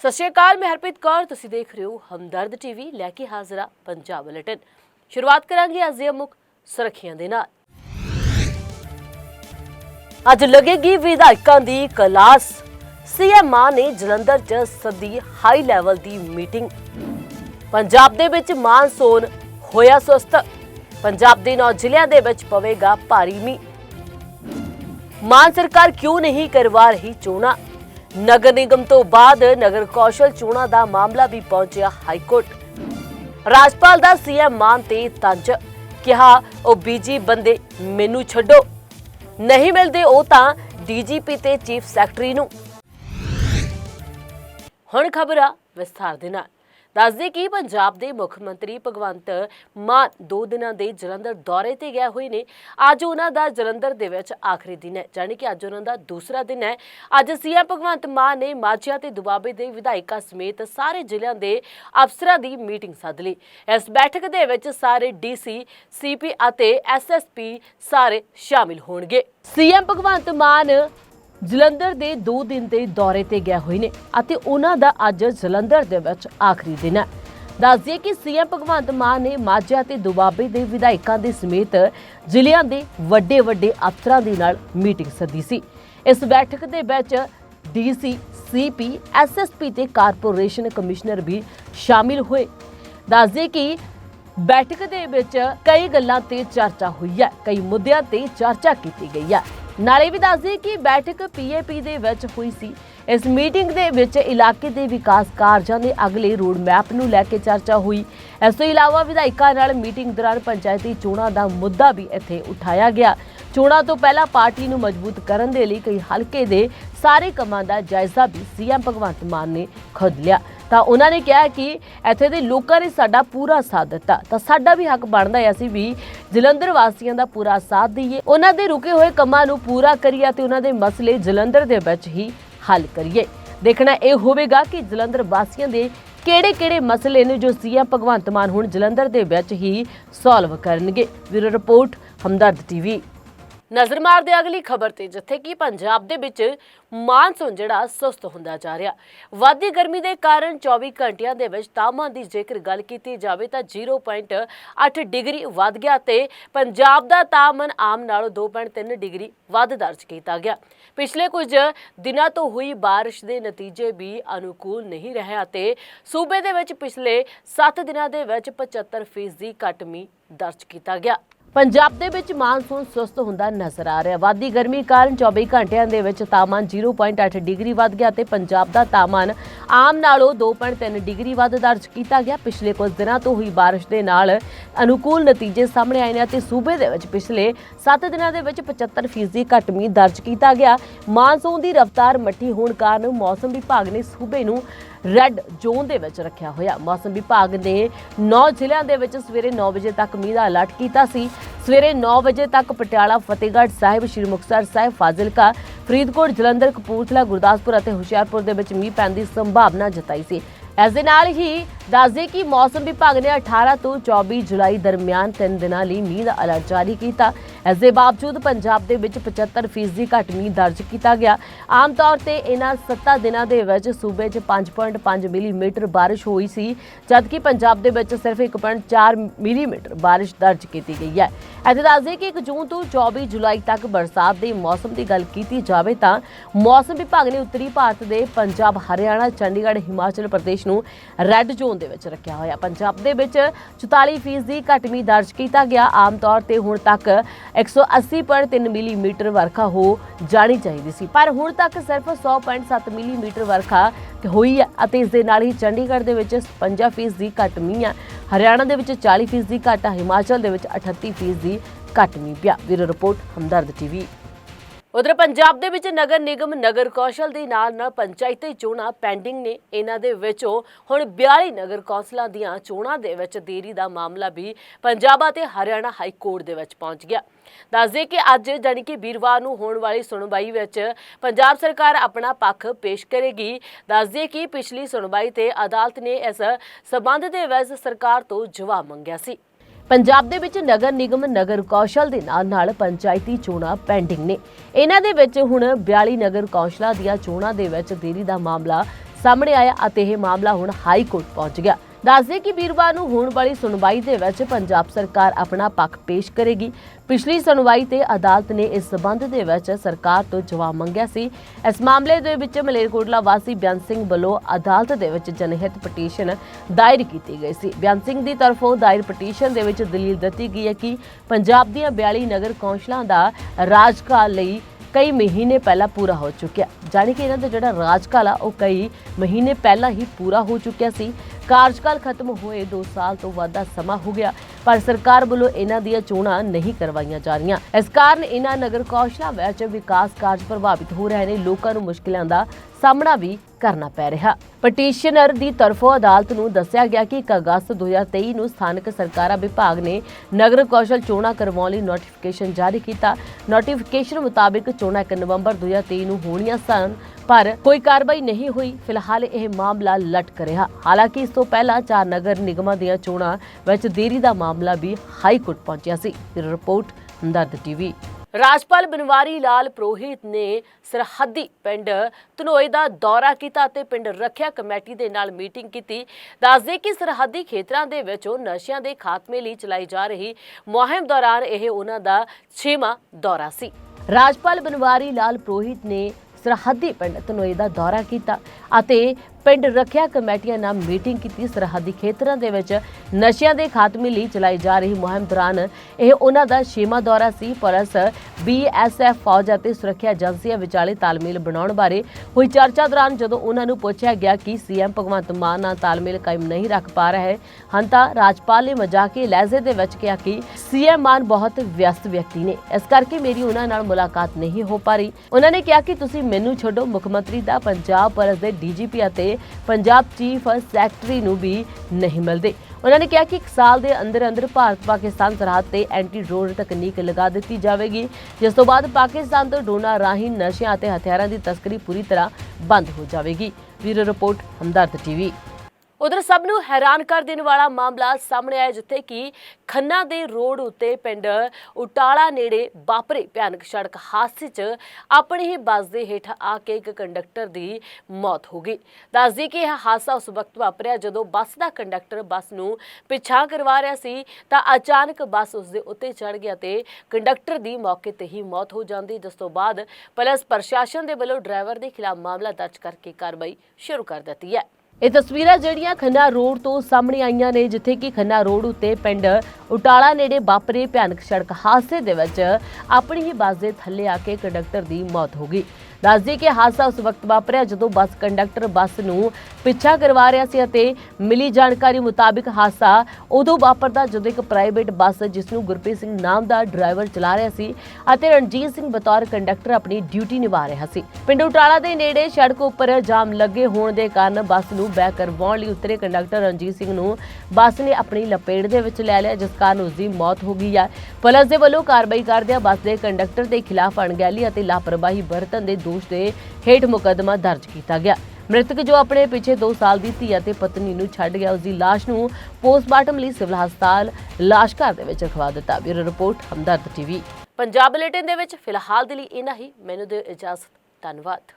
ਸਤਿ ਸ਼੍ਰੀ ਅਕਾਲ, ਮੈਂ ਹਰਪ੍ਰੀਤ ਕੌਰ। ਤੁਸੀਂ ਦੇਖ ਰਹੇ ਹੋ ਹਮਦਰਦ ਟੀਵੀ, ਲੈ ਕੇ ਹਾਜ਼ਰਾ ਪੰਜਾਬ ਬੁਲੇਟਿਨ। ਸ਼ੁਰੂਆਤ ਕਰਾਂਗੇ ਅੱਜ ਦੇ ਮੁੱਖ ਸੁਰੱਖੀਆਂ ਦੇ ਨਾਲ। ਅੱਜ ਲੱਗੇਗੀ ਵਿਧਾਇਕਾਂ ਦੀ ਕਲਾਸ। ਸੀਐਮ ਮਾਨ ਨੇ ਜਲੰਧਰ 'ਚ ਸੱਦੀ ਹਾਈ ਲੈਵਲ ਦੀ ਮੀਟਿੰਗ। ਪੰਜਾਬ ਦੇ ਵਿੱਚ ਮਾਨਸੂਨ ਹੋਇਆ ਸੁਸਤ। ਪੰਜਾਬ ਦੇ ਨੌ ਜ਼ਿਲ੍ਹਿਆਂ ਦੇ ਵਿੱਚ ਪਵੇਗਾ ਭਾਰੀ ਮੀਂਹ। ਮਾਨ ਸਰਕਾਰ ਕਿਉਂ ਨਹੀਂ ਕਰਵਾ ਰਹੀ ਚੋਣਾਂ? ਨਗਰ ਨਿਗਮ ਤੋਂ ਬਾਅਦ ਨਗਰ ਕੌਸ਼ਲ ਚੋਣਾਂ ਦਾ ਮਾਮਲਾ ਵੀ ਪਹੁੰਚਿਆ ਹਾਈ ਕੋਰਟ ਰਾਜਪਾਲ ਦਾ ਸੀਐਮ ਮਾਨ ਤੇ ਤੰਜ, ਕਿਹਾ, ਉਹ ਬੀਜੀ ਬੰਦੇ ਮੈਨੂੰ ਛੱਡੋ। ਨਹੀਂ ਮਿਲਦੇ ਉਹ ਤਾਂ ਡੀਜੀਪੀ ਤੇ ਚੀਫ ਸੈਕਟਰੀ ਨੂੰ। ਹੁਣ ਖਬਰਾਂ ਵਿਸਥਾਰ ਦੇ ਨਾਲ। ਦੱਸਦੇ ਕਿ ਪੰਜਾਬ ਦੇ ਮੁੱਖ ਮੰਤਰੀ ਭਗਵੰਤ ਮਾਨ ਦੋ ਦਿਨਾਂ ਦੇ ਜਲੰਧਰ ਦੌਰੇ ਤੇ ਗਏ ਹੋਏ ਨੇ। ਅੱਜ ਉਹਨਾਂ ਦਾ ਜਲੰਧਰ ਦੇ ਵਿੱਚ ਆਖਰੀ ਦਿਨ ਹੈ ਯਾਨੀ ਕਿ ਅੱਜ ਉਹਨਾਂ ਦਾ ਦੂਸਰਾ ਦਿਨ ਹੈ। ਅੱਜ ਸੀਐਮ ਭਗਵੰਤ ਮਾਨ ਨੇ ਮਾਝਾ ਤੇ ਦੁਆਬੇ ਦੇ ਵਿਧਾਇਕਾਂ ਸਮੇਤ ਸਾਰੇ ਜ਼ਿਲ੍ਹਿਆਂ ਦੇ ਅਫਸਰਾਂ ਦੀ ਮੀਟਿੰਗ ਸੱਦ ਲਈ। ਇਸ ਬੈਠਕ ਦੇ ਵਿੱਚ ਸਾਰੇ ਡੀਸੀ, ਸੀਪੀ ਅਤੇ ਐਸਐਸਪੀ ਸਾਰੇ ਸ਼ਾਮਿਲ ਹੋਣਗੇ। ਸੀਐਮ ਭਗਵੰਤ ਮਾਨ ਜਲੰਧਰ ਦੇ 2 ਦਿਨ ਦੇ ਦੌਰੇ ਤੇ ਗਏ ਹੋਏ ਨੇ ਅਤੇ ਉਹਨਾਂ ਦਾ ਅੱਜ ਜਲੰਧਰ ਦੇ ਵਿੱਚ ਆਖਰੀ ਦਿਨ ਹੈ। ਦੱਸਦੀਏ ਕਿ ਸੀਐਮ ਭਗਵੰਤ ਮਾਨ ਨੇ ਮਾਝਾ ਤੇ ਦੁਆਬੇ ਦੇ ਵਿਧਾਇਕਾਂ ਦੇ ਸਮੇਤ ਜ਼ਿਲ੍ਹਿਆਂ ਦੇ ਵੱਡੇ ਵੱਡੇ ਅਫਸਰਾਂ ਦੇ ਨਾਲ ਮੀਟਿੰਗ ਸੱਦੀ ਸੀ। ਇਸ ਬੈਠਕ ਦੇ ਵਿੱਚ ਡੀਸੀ, ਸੀਪੀ ਐਸਐਸਪੀ ਤੇ ਕਾਰਪੋਰੇਸ਼ਨ ਕਮਿਸ਼ਨਰ ਵੀ ਸ਼ਾਮਿਲ ਹੋਏ। ਦੱਸਦੇ ਕਿ ਬੈਠਕ ਦੇ ਵਿੱਚ ਕਈ ਗੱਲਾਂ ਤੇ ਚਰਚਾ ਹੋਈ ਹੈ, ਕਈ ਮੁੱਦਿਆਂ ਤੇ ਚਰਚਾ ਕੀਤੀ ਗਈ ਹੈ। ਨਾਲੇ ਵੀ ਦੱਸਦੇ ਕਿ ਬੈਠਕ ਪੀਏਪੀ ਦੇ ਵਿੱਚ ਹੋਈ ਸੀ। ਇਸ ਮੀਟਿੰਗ ਦੇ ਵਿੱਚ ਇਲਾਕੇ ਦੇ ਵਿਕਾਸ ਕਾਰਜਾਂ ਦੇ ਅਗਲੇ ਰੋਡ ਮੈਪ ਨੂੰ ਲੈ ਕੇ ਚਰਚਾ ਹੋਈ। ਇਸ ਤੋਂ ਇਲਾਵਾ ਵਿਧਾਇਕਾਂ ਨਾਲ ਮੀਟਿੰਗ ਦੌਰਾਨ ਪੰਚਾਇਤੀ ਚੋਣਾਂ ਦਾ ਮੁੱਦਾ ਵੀ ਇੱਥੇ ਉਠਾਇਆ ਗਿਆ। ਚੋਣਾਂ ਤੋਂ ਪਹਿਲਾਂ ਪਾਰਟੀ ਨੂੰ ਮਜ਼ਬੂਤ ਕਰਨ ਦੇ ਲਈ ਕਈ ਹਲਕੇ ਦੇ ਸਾਰੇ ਕੰਮਾਂ ਦਾ ਜਾਇਜ਼ਾ ਵੀ ਸੀਐਮ ਭਗਵੰਤ ਮਾਨ ਨੇ ਖੁਦ ਲਿਆ। ਤਾਂ ਉਹਨਾਂ ਨੇ ਕਿਹਾ ਕਿ ਇੱਥੇ ਦੇ ਲੋਕਾਂ ਨੇ ਸਾਡਾ ਪੂਰਾ ਸਾਥ ਦਿੱਤਾ। ਤਾਂ ਸਾਡਾ ਵੀ ਹੱਕ ਬਣਦਾ ਹੈ ਅਸੀਂ ਵੀ ਜਲੰਧਰ ਵਾਸੀਆਂ ਦਾ ਪੂਰਾ ਸਾਥ ਦਈਏ। ਉਹਨਾਂ ਦੇ ਰੁਕੇ ਹੋਏ ਕੰਮਾਂ ਨੂੰ ਪੂਰਾ ਕਰੀਏ ਤੇ ਉਹਨਾਂ ਦੇ ਮਸਲੇ ਜਲੰਧਰ ਦੇ ਵਿੱਚ ਹੀ ਹੱਲ ਕਰੀਏ। ਦੇਖਣਾ ਇਹ ਹੋਵੇਗਾ ਕਿ ਜਲੰਧਰ ਵਾਸੀਆਂ ਦੇ ਕਿਹੜੇ-ਕਿਹੜੇ ਮਸਲੇ ਨੇ ਜੋ ਸੀਐਮ ਭਗਵੰਤ ਮਾਨ ਹੁਣ ਜਲੰਧਰ ਦੇ ਵਿੱਚ ਹੀ ਸੋਲਵ ਕਰਨਗੇ। Bureau report, Hamdard TV. ਨਜ਼ਰ ਮਾਰਦੇ ਅਗਲੀ ਖਬਰ ਤੇ, ਜਿੱਥੇ ਕਿ ਪੰਜਾਬ ਦੇ ਵਿੱਚ ਮਾਨਸੂਨ ਜਿਹੜਾ ਸੁਸਤ ਹੁੰਦਾ ਜਾ ਰਿਹਾ। ਵਾਧੀ ਗਰਮੀ ਦੇ ਕਾਰਨ 24 ਘੰਟਿਆਂ ਦੇ ਵਿੱਚ ਤਾਪਮਾਨ ਦੀ ਜੇਕਰ ਗੱਲ ਕੀਤੀ ਜਾਵੇ ਤਾਂ 0.8 ਡਿਗਰੀ ਵੱਧ ਗਿਆ ਤੇ ਪੰਜਾਬ ਦਾ ਤਾਪਮਾਨ ਆਮ ਨਾਲੋਂ 2.3 ਡਿਗਰੀ ਵੱਧ ਦਰਜ ਕੀਤਾ ਗਿਆ। ਪਿਛਲੇ ਕੁਝ ਦਿਨਾਂ ਤੋਂ ਹੋਈ ਬਾਰਿਸ਼ ਦੇ ਨਤੀਜੇ ਵੀ ਅਨੁਕੂਲ ਨਹੀਂ ਰਿਹਾ ਅਤੇ ਸੂਬੇ ਦੇ ਵਿੱਚ ਪਿਛਲੇ 7 ਦਿਨਾਂ ਦੇ ਵਿੱਚ 75% ਘੱਟ ਮੀਂਹ ਦਰਜ ਕੀਤਾ ਗਿਆ। ਪੰਜਾਬ ਦੇ ਵਿੱਚ ਮਾਨਸੂਨ ਸੁਸਤ ਹੁੰਦਾ ਨਜ਼ਰ ਆ ਰਿਹਾ। ਵਾਦੀ ਗਰਮੀ ਕਾਰਨ 24 ਘੰਟਿਆਂ ਦੇ ਵਿੱਚ ਤਾਪਮਾਨ 0.8 ਡਿਗਰੀ ਵੱਧ ਗਿਆ ਤੇ ਪੰਜਾਬ ਦਾ ਤਾਪਮਾਨ ਆਮ ਨਾਲੋਂ 2.3 ਡਿਗਰੀ ਵੱਧ ਦਰਜ ਕੀਤਾ ਗਿਆ। ਪਿਛਲੇ ਕੁਝ ਦਿਨਾਂ ਤੋਂ ਹੋਈ ਬਾਰਿਸ਼ ਦੇ ਨਾਲ ਅਨੁਕੂਲ ਨਤੀਜੇ ਸਾਹਮਣੇ ਆਏ ਨੇ ਅਤੇ ਸੂਬੇ ਦੇ ਵਿੱਚ ਪਿਛਲੇ 7 ਦਿਨਾਂ ਦੇ ਵਿੱਚ 75% ਘੱਟ ਮੀਂਹ ਦਰਜ ਕੀਤਾ ਗਿਆ। ਮਾਨਸੂਨ ਦੀ ਰਫ਼ਤਾਰ ਮੱਠੀ ਹੋਣ ਕਾਰਨ ਮੌਸਮ ਵਿਭਾਗ ਨੇ ਸੂਬੇ ਨੂੰ ਰੈੱਡ ਜ਼ੋਨ ਦੇ ਵਿੱਚ ਰੱਖਿਆ ਹੋਇਆ। ਮੌਸਮ ਵਿਭਾਗ ਨੇ 9 ਜ਼ਿਲ੍ਹਿਆਂ ਦੇ ਵਿੱਚ ਸਵੇਰੇ 9 ਵਜੇ ਤੱਕ ਮੀਂਹ ਦਾ ਅਲਰਟ ਕੀਤਾ ਸੀ। ਸਵੇਰੇ 9 ਵਜੇ ਤੱਕ ਪਟਿਆਲਾ, ਫਤਿਹਗੜ੍ਹ ਸਾਹਿਬ ਸ਼੍ਰੀ ਮੁਕਤਸਰ ਸਾਹਿਬ, ਫਾਜ਼ਿਲਕਾ, ਫਰੀਦਕੋਟ, ਜਲੰਧਰ, ਕਪੂਰਥਲਾ, ਗੁਰਦਾਸਪੁਰ ਅਤੇ ਹੁਸ਼ਿਆਰਪੁਰ ਦੇ ਵਿੱਚ ਮੀਂਹ ਪੈਣ ਦੀ ਸੰਭਾਵਨਾ ਜਤਾਈ ਸੀ। ਇਸ ਦੇ ਨਾਲ ਹੀ ਦੱਸਦੇ ਕਿ ਮੌਸਮ ਵਿਭਾਗ ਨੇ 18 ਤੋਂ 24 ਜੁਲਾਈ ਦਰਮਿਆਨ ਤਿੰਨ ਦਿਨਾਂ ਲਈ ਮੀਂਹ ਦਾ ਅਲਰਟ ਜਾਰੀ ਕੀਤਾ। ਇਸ ਦੇ ਬਾਵਜੂਦ ਪੰਜਾਬ ਦੇ ਵਿੱਚ 75% ਘੱਟ ਮੀਂਹ ਦਰਜ ਕੀਤਾ ਗਿਆ। ਆਮ ਤੌਰ ਤੇ ਇਹਨਾਂ 7 ਦਿਨਾਂ ਦੇ ਵਿੱਚ ਸੂਬੇ 'ਚ 5.5 ਮਿਲੀਮੀਟਰ ਬਾਰਿਸ਼ ਹੋਈ ਸੀ, ਜਦਕਿ ਪੰਜਾਬ ਦੇ ਵਿੱਚ ਸਿਰਫ 1.4 ਮਿਲੀਮੀਟਰ ਬਾਰਿਸ਼ ਦਰਜ ਕੀਤੀ ਗਈ ਹੈ। ਇੱਥੇ ਦੱਸਦੇ ਕਿ 1 ਜੂਨ ਤੋਂ 24 ਜੁਲਾਈ ਤੱਕ ਬਰਸਾਤ ਦੇ ਮੌਸਮ ਦੀ ਗੱਲ ਕੀਤੀ ਜਾਵੇ ਤਾਂ ਮੌਸਮ ਵਿਭਾਗ ਨੇ ਉੱਤਰੀ ਭਾਰਤ ਦੇ ਪੰਜਾਬ, ਹਰਿਆਣਾ, ਚੰਡੀਗੜ੍ਹ, ਹਿਮਾਚਲ ਪ੍ਰਦੇਸ਼ ਨੂੰ ਰੈੱਡ ਜ਼ੋਨ ਦੇ ਵਿੱਚ ਰੱਖਿਆ ਹੋਇਆ। ਪੰਜਾਬ ਦੇ ਵਿੱਚ 44% ਦੀ ਘੱਟ ਮੀਂਹ ਦਰਜ ਕੀਤਾ ਗਿਆ। ਆਮ ਤੌਰ ਤੇ ਹੁਣ ਤੱਕ 180.3 ਮਿਲੀਮੀਟਰ ਵਰਖਾ ਹੋ ਜਾਣੀ ਚਾਹੀਦੀ ਸੀ। ਪਰ ਹੁਣ ਤੱਕ ਸਿਰਫ 100.7 ਮਿਲੀਮੀਟਰ ਵਰਖਾ ਹੋਈ ਹੈ ਅਤੇ ਇਸ ਦੇ ਨਾਲ ਹੀ ਚੰਡੀਗੜ੍ਹ ਦੇ ਵਿੱਚ 55% ਦੀ ਘੱਟ ਮੀਂਹ ਹੈ ਹਰਿਆਣਾ ਦੇ ਵਿੱਚ 40% ਦੀ ਘੱਟ ਹੈ ਹਿਮਾਚਲ ਦੇ ਵਿੱਚ 38% ਦੀ ਘੱਟ ਮੀਂਹ ਪਿਆ। ਵੀਰੋ ਰਿਪੋਰਟ, ਹਮਦਰਦ ਟੀਵੀ। ਉਧਰ ਪੰਜਾਬ ਦੇ ਵਿੱਚ ਨਗਰ ਨਿਗਮ ਨਗਰ ਕੌਸ਼ਲ ਦੇ ਨਾਲ ਨਾਲ ਪੰਚਾਇਤੀ ਚੋਣਾਂ ਪੈਂਡਿੰਗ ਨੇ। ਇਹਨਾਂ ਦੇ ਵਿੱਚੋਂ ਹੁਣ 42 ਨਗਰ ਕੌਂਸਲਾਂ ਦੀਆਂ ਚੋਣਾਂ ਦੇ ਵਿੱਚ ਦੇਰੀ ਦਾ ਮਾਮਲਾ ਵੀ ਪੰਜਾਬ ਅਤੇ ਹਰਿਆਣਾ ਹਾਈ ਕੋਰਟ ਦੇ ਵਿੱਚ ਪਹੁੰਚ ਗਿਆ। ਦੱਸਦੇ ਕਿ ਅੱਜ ਜਾਣੀ ਕਿ ਵੀਰਵਾਰ ਨੂੰ ਹੋਣ ਵਾਲੀ ਸੁਣਵਾਈ ਵਿੱਚ ਪੰਜਾਬ ਸਰਕਾਰ ਆਪਣਾ ਪੱਖ ਪੇਸ਼ ਕਰੇਗੀ। ਦੱਸਦੇ ਕਿ ਪਿਛਲੀ ਸੁਣਵਾਈ ਤੇ ਅਦਾਲਤ ਨੇ ਇਸ ਸਬੰਧ ਦੇ ਵਿੱਚ ਸਰਕਾਰ ਤੋਂ ਜਵਾਬ ਮੰਗਿਆ ਸੀ। ਪੰਜਾਬ ਦੇ ਵਿੱਚ ਨਗਰ ਨਿਗਮ, ਨਗਰ ਕੌਸ਼ਲ ਦੇ ਨਾਲ ਨਾਲ ਪੰਚਾਇਤੀ ਚੋਣਾਂ ਪੈਂਡਿੰਗ ਨੇ। ਇਹਨਾਂ ਦੇ ਵਿੱਚ ਹੁਣ 42 ਨਗਰ ਕੌਂਸਲਾਂ ਦੀਆਂ ਚੋਣਾਂ ਦੇ ਵਿੱਚ ਦੇਰੀ ਦਾ ਮਾਮਲਾ ਸਾਹਮਣੇ ਆਇਆ ਅਤੇ ਇਹ ਮਾਮਲਾ ਹੁਣ ਹਾਈ ਕੋਰਟ ਪਹੁੰਚ ਗਿਆ। ਦੱਸਦੇ ਕਿ ਵੀਰਵਾਰ ਨੂੰ ਹੋਣ ਵਾਲੀ ਸੁਣਵਾਈ ਦੇ ਵਿੱਚ ਪੰਜਾਬ ਸਰਕਾਰ ਆਪਣਾ ਪੱਖ ਪੇਸ਼ ਕਰੇਗੀ। ਪਿਛਲੀ ਸੁਣਵਾਈ ਤੇ ਅਦਾਲਤ ਨੇ ਇਸ ਸਬੰਧ ਦੇ ਵਿੱਚ ਸਰਕਾਰ ਤੋਂ ਜਵਾਬ ਮੰਗਿਆ ਸੀ। ਇਸ ਮਾਮਲੇ ਦੇ ਵਿੱਚ ਮਲੇਰਕੋਟਲਾ ਵਾਸੀ ਬਿਆਨ ਸਿੰਘ ਵੱਲੋਂ ਅਦਾਲਤ ਦੇ ਵਿੱਚ ਜਨਹਿਤ ਪਟੀਸ਼ਨ ਦਾਇਰ ਕੀਤੀ ਗਈ ਸੀ। ਬਿਆਨ ਸਿੰਘ ਦੀ ਤਰਫੋਂ ਦਾਇਰ ਪਟੀਸ਼ਨ ਦੇ ਵਿੱਚ ਦਲੀਲ ਦਿੱਤੀ ਗਈ ਹੈ ਕਿ ਪੰਜਾਬ ਦੀਆਂ 42 ਨਗਰ ਕੌਂਸਲਾਂ ਦਾ ਰਾਜਕਾਲ ਲਈ ਕਈ ਮਹੀਨੇ ਪਹਿਲਾਂ ਪੂਰਾ ਹੋ ਚੁੱਕਿਆ। ਜਾਣੀ ਕਿ ਇਹਨਾਂ ਦਾ ਜਿਹੜਾ ਰਾਜਕਾਲ ਆ, ਉਹ ਕਈ ਮਹੀਨੇ ਪਹਿਲਾਂ ਹੀ ਪੂਰਾ ਹੋ ਚੁੱਕਿਆ ਸੀ। ਕਾਰਜਕਾਲ ਖਤਮ ਹੋਏ 2 ਸਾਲ ਤੋਂ ਵੱਧ ਦਾ ਸਮਾਂ ਹੋ ਗਿਆ, ਪਰ ਸਰਕਾਰ ਵੱਲੋਂ ਇਹਨਾਂ ਦੀਆਂ ਚੋਣਾਂ ਨਹੀਂ ਕਰਵਾਈਆਂ ਜਾ ਰਹੀਆਂ। ਇਸ ਕਾਰਨ ਇਹਨਾਂ ਨਗਰ ਕੌਂਸਲਾਂ ਵਿੱਚ ਵਿਕਾਸ ਕਾਰਜ ਪ੍ਰਭਾਵਿਤ ਹੋ ਰਹੇ ਨੇ। ਲੋਕਾਂ ਨੂੰ ਮੁਸ਼ਕਿਲਾਂ ਦਾ ਸਾਹਮਣਾ ਵੀ ਕਰਨਾ ਪੈ ਰਿਹਾ। ਪਟੀਸ਼ਨਰ ਦੀ ਤਰਫੋਂ ਅਦਾਲਤ ਨੂੰ ਦੱਸਿਆ ਗਿਆ ਕਿ 1 ਅਗਸਤ 2023 ਨੂੰ ਸਥਾਨਕ ਸਰਕਾਰਾਂ ਵਿਭਾਗ ਨੇ ਨਗਰ ਕੌਸ਼ਲ ਚੋਣਾਂ ਕਰਵਾਉਣ ਲਈ ਨੋਟੀਫਿਕੇਸ਼ਨ ਜਾਰੀ ਕੀਤਾ। ਨੋਟੀਫਿਕੇਸ਼ਨ ਮੁਤਾਬਿਕ ਚੋਣਾਂ 1 ਨਵੰਬਰ 2023 ਨੂੰ ਹੋਣੀਆਂ ਸਨ। ਪਰ ਕੋਈ ਕਾਰਵਾਈ ਨਹੀਂ ਹੋਈ। ਫਿਲਹਾਲ ਇਹ ਮਾਮਲਾ ਲਟਕ ਰਿਹਾ। ਹਾਲਾਂਕਿ ਇਸ ਤੋਂ ਪਹਿਲਾਂ ਚਾਰ ਨਗਰ ਨਿਗਮਾਂ ਦੀਆਂ ਚੋਣਾਂ ਵਿੱਚ ਦੇਰੀ ਦਾ ਮਾਮਲਾ ਵੀ ਹਾਈ ਕੋਰਟ ਪਹੁੰਚਿਆ ਸੀ। Report Hamdard TV. ਰਾਜਪਾਲ ਬਨਵਾਰੀ ਲਾਲ ਪ੍ਰੋਹਿਤ ਨੇ ਸਰਹੱਦੀ ਪਿੰਡ ਧਨੋਏ ਦਾ ਦੌਰਾ ਕੀਤਾ ਤੇ ਪਿੰਡ ਰੱਖਿਆ ਕਮੇਟੀ ਦੇ ਨਾਲ ਮੀਟਿੰਗ ਕੀਤੀ। ਦੱਸਦੇ ਕਿ ਸਰਹੱਦੀ ਖੇਤਰਾਂ ਦੇ ਵਿੱਚੋਂ ਨਸ਼ਿਆਂ ਦੇ ਖਾਤਮੇ ਲਈ ਚਲਾਈ ਜਾ ਰਹੀ ਮੁਹਿੰਮ ਦੌਰਾਨ ਇਹ ਉਹਨਾਂ ਦਾ ਛੇਵਾਂ ਦੌਰਾ ਸੀ। ਰਾਜਪਾਲ ਬਨਵਾਰੀ ਲਾਲ ਪ੍ਰੋਹਿਤ ਨੇ ਸਰਹੱਦੀ ਪਿੰਡ ਤਨੋਏ ਦਾ ਦੌਰਾ ਕੀਤਾ ਅਤੇ ਪਿੰਡ ਰੱਖਿਆ ਕਮੇਟੀਆਂ ਨਾਲ ਮੀਟਿੰਗ ਕੀਤੀ ਸਰਹੱਦੀ ਖੇਤਰਾਂ ਦੇ ਵਿੱਚ ਨਸ਼ਿਆਂ ਦੇ ਖਾਤਮੇ ਲਈ ਚਲਾਈ ਜਾ ਰਹੀ ਮੁਹਿੰਮ ਦੌਰਾਨ ਇਹ ਉਹਨਾਂ ਦਾ ਛੇਵਾਂ ਦੌਰਾ ਸੀ ਪੁਲਿਸ ਬੀਐਸਐਫ ਫੌਜ ਅਤੇ ਸੁਰੱਖਿਆ ਏਜੰਸੀਆਂ ਵਿਚਾਲੇ ਤਾਲਮੇਲ ਬਣਾਉਣ ਬਾਰੇ ਹੋਈ ਚਰਚਾ ਦੌਰਾਨ ਜਦੋਂ ਉਹਨਾਂ ਨੂੰ ਪੁੱਛਿਆ ਗਿਆ ਕਿ ਸੀਐਮ ਭਗਵੰਤ ਮਾਨ ਨਾਲ ਤਾਲਮੇਲ ਕਾਇਮ ਨਹੀਂ ਰੱਖ ਪਾ ਰਿਹਾ, ਹਨ ਤਾਂ ਰਾਜਪਾਲ ਨੇ ਮਜ਼ਾਕੀ ਲਹਿਜ਼ੇ ਦੇ ਵਿੱਚ ਕਿਹਾ ਕਿ ਸੀਐਮ ਮਾਨ ਬਹੁਤ ਵਿਅਸਤ ਵਿਅਕਤੀ ਨੇ, ਇਸ ਕਰਕੇ ਮੇਰੀ ਉਹਨਾਂ ਨਾਲ ਮੁਲਾਕਾਤ ਨਹੀਂ ਹੋ ਪਾ ਰਹੀ। ਉਹਨਾਂ ਨੇ ਕਿਹਾ ਕਿ ਤੁਸੀਂ ਮੈਨੂੰ ਛੱਡੋ, ਮੁੱਖ ਮੰਤਰੀ ਦਾ ਪੰਜਾਬ ਪੁਲਿਸ ਦੇ ਡੀਜੀਪੀ ਅਤੇ ਪੰਜਾਬ ਚੀਫ ਸੈਕਟਰੀ ਨੂੰ ਵੀ ਨਹੀਂ ਮਿਲਦੇ। ਉਹਨਾਂ ਨੇ ਕਿਹਾ ਕਿ ਇੱਕ ਸਾਲ ਦੇ ਅੰਦਰ ਅੰਦਰ ਭਾਰਤ ਪਾਕਿਸਤਾਨ ਸਰਹੱਦ ਤੇ ਐਂਟੀ ਡਰੋਨ ਤਕਨੀਕ ਲਗਾ ਦਿੱਤੀ ਜਾਵੇਗੀ, ਜਿਸ ਤੋਂ ਬਾਅਦ ਪਾਕਿਸਤਾਨ ਤੋਂ ਡਰੋਨਾਂ ਰਾਹੀਂ ਨਸ਼ਿਆਂ ਅਤੇ ਹਥਿਆਰਾਂ ਦੀ ਤਸਕਰੀ ਪੂਰੀ ਤਰ੍ਹਾਂ ਬੰਦ ਹੋ ਜਾਵੇਗੀ। ਵੀਰੋ ਰਿਪੋਰਟ, ਹਮਦਰਦ ਟੀਵੀ। ਉਧਰ ਸਭ ਨੂੰ ਹੈਰਾਨ ਕਰ ਦੇਣ ਵਾਲਾ ਮਾਮਲਾ ਸਾਹਮਣੇ ਆਇਆ, ਜਿੱਥੇ ਕਿ ਖੰਨਾ ਦੇ ਰੋਡ ਉੱਤੇ ਪਿੰਡ ਉਟਾਲਾ ਨੇੜੇ ਵਾਪਰੇ ਭਿਆਨਕ ਸੜਕ ਹਾਦਸੇ 'ਚ ਆਪਣੀ ਹੀ ਬੱਸ ਦੇ ਹੇਠ ਆ ਕੇ ਇੱਕ ਕੰਡਕਟਰ ਦੀ ਮੌਤ ਹੋ ਗਈ। ਦੱਸਦੀ ਕਿ ਇਹ ਹਾਦਸਾ ਉਸ ਵਕਤ ਵਾਪਰਿਆ ਜਦੋਂ ਬੱਸ ਦਾ ਕੰਡਕਟਰ ਬੱਸ ਨੂੰ ਪਿੱਛਾ ਕਰਵਾ ਰਿਹਾ ਸੀ, ਤਾਂ ਅਚਾਨਕ ਬੱਸ ਉਸ ਦੇ ਉੱਤੇ ਚੜ ਗਿਆ ਤੇ ਕੰਡਕਟਰ ਦੀ ਮੌਕੇ ਤੇ ਹੀ ਮੌਤ ਹੋ ਜਾਂਦੀ, ਜਿਸ ਤੋਂ ਬਾਅਦ ਪੁਲਿਸ ਪ੍ਰਸ਼ਾਸਨ ਦੇ ਵੱਲੋਂ ਡਰਾਈਵਰ ਦੇ ਖਿਲਾਫ ਮਾਮਲਾ ਦਰਜ ਕਰਕੇ ਕਾਰਵਾਈ ਸ਼ੁਰੂ ਕਰ ਦਿੱਤੀ ਹੈ। ਇਹ ਤਸਵੀਰਾਂ ਜਿਹੜੀਆਂ ਖੰਨਾ ਰੋਡ ਤੋਂ ਸਾਹਮਣੇ ਆਈਆਂ ਨੇ, ਜਿੱਥੇ ਕਿ ਖੰਨਾ ਰੋਡ ਉੱਤੇ ਪਿੰਡ ਉਟਾਲਾ ਨੇੜੇ ਵਾਪਰੇ ਭਿਆਨਕ ਸੜਕ ਹਾਦਸੇ ਦੇ ਵਿੱਚ ਆਪਣੀ ਹੀ ਬੱਸ ਦੇ ਥੱਲੇ ਆ ਕੇ ਕੰਡਕਟਰ ਦੀ ਮੌਤ ਹੋ ਗਈ। ਦੱਸਦੀ ਕਿ ਹਾਦਸਾ ਉਸ ਵਕਤ ਵਾਪਰਿਆ ਜਦੋਂ ਬੱਸ ਕੰਡਕਟਰ ਬੱਸ ਨੂੰ ਪਿੱਛਾ ਕਰਵਾ ਰਿਹਾ ਸੀ ਅਤੇ ਮਿਲੀ ਜਾਣਕਾਰੀ ਮੁਤਾਬਿਕ ਹਾਦਸਾ ਉਦੋਂ ਵਾਪਰਦਾ ਜਦੋਂ ਇੱਕ ਪ੍ਰਾਈਵੇਟ ਬੱਸ ਜਿਸ ਨੂੰ ਗੁਰਪ੍ਰੀਤ ਸਿੰਘ ਨਾਮ ਦਾ ਡਰਾਈਵਰ ਚਲਾ ਰਿਹਾ ਸੀ ਅਤੇ ਰਣਜੀਤ ਸਿੰਘ ਬਤੌਰ ਕੰਡਕਟਰ ਆਪਣੀ ਡਿਊਟੀ ਨਿਭਾ ਰਿਹਾ ਸੀ। ਪਿੰਡ ਉਟਾਲਾ ਦੇ ਨੇੜੇ ਸੜਕ ਉੱਪਰ ਜਾਮ ਲੱਗੇ ਹੋਣ ਦੇ ਕਾਰਨ ਬੱਸ ਨੂੰ ਬੈਕ ਕਰਵਾਉਣ ਲਈ ਉਤਰੇ ਕੰਡਕਟਰ ਰਣਜੀਤ ਸਿੰਘ ਨੂੰ ਬੱਸ ਨੇ ਆਪਣੀ ਲਪੇਟ ਦੇ ਵਿੱਚ ਲੈ ਲਿਆ, ਜਿਸ ਕਾਰਨ ਉਸ ਦੀ ਮੌਤ ਹੋ ਗਈ ਹੈ ਪੁਲਿਸ ਦੇ ਵੱਲੋਂ ਕਾਰਵਾਈ ਕਰਦਿਆਂ ਬੱਸ ਦੇ ਕੰਡਕਟਰ ਦੇ ਖਿਲਾਫ ਅਣਗਹਿਲੀ ਅਤੇ ਲਾਪਰਵਾਹੀ ਵਰਤਣ ਦੇ ਦੋਸ਼ ਦੇ ਹੇਠ ਮੁਕੱਦਮਾ ਦਰਜ ਕੀਤਾ ਗਿਆ। ਮ੍ਰਿਤਕ ਜੋ ਆਪਣੇ ਪਿੱਛੇ 2 ਸਾਲ ਦੀ ਧੀ ਅਤੇ ਪਤਨੀ ਨੂੰ ਛੱਡ ਗਿਆ ਉਸ ਦੀ ਲਾਸ਼ ਨੂੰ ਪੋਸਟਮਾਰਟਮ ਲਈ ਸਿਵਲ ਹਸਪਤਾਲ ਲਾਸ਼ ਘਰ ਦੇ ਵਿੱਚ ਰਖਵਾ ਦਿੱਤਾ। Bureau report, Hamdard TV. Punjab bulletin ਦੇ ਵਿੱਚ ਫਿਲਹਾਲ ਦੇ ਲਈ ਇਨਾ ਹੀ। ਮੈਨੂੰ ਦਿਓ ਇਜਾਜ਼ਤ। ਧੰਨਵਾਦ।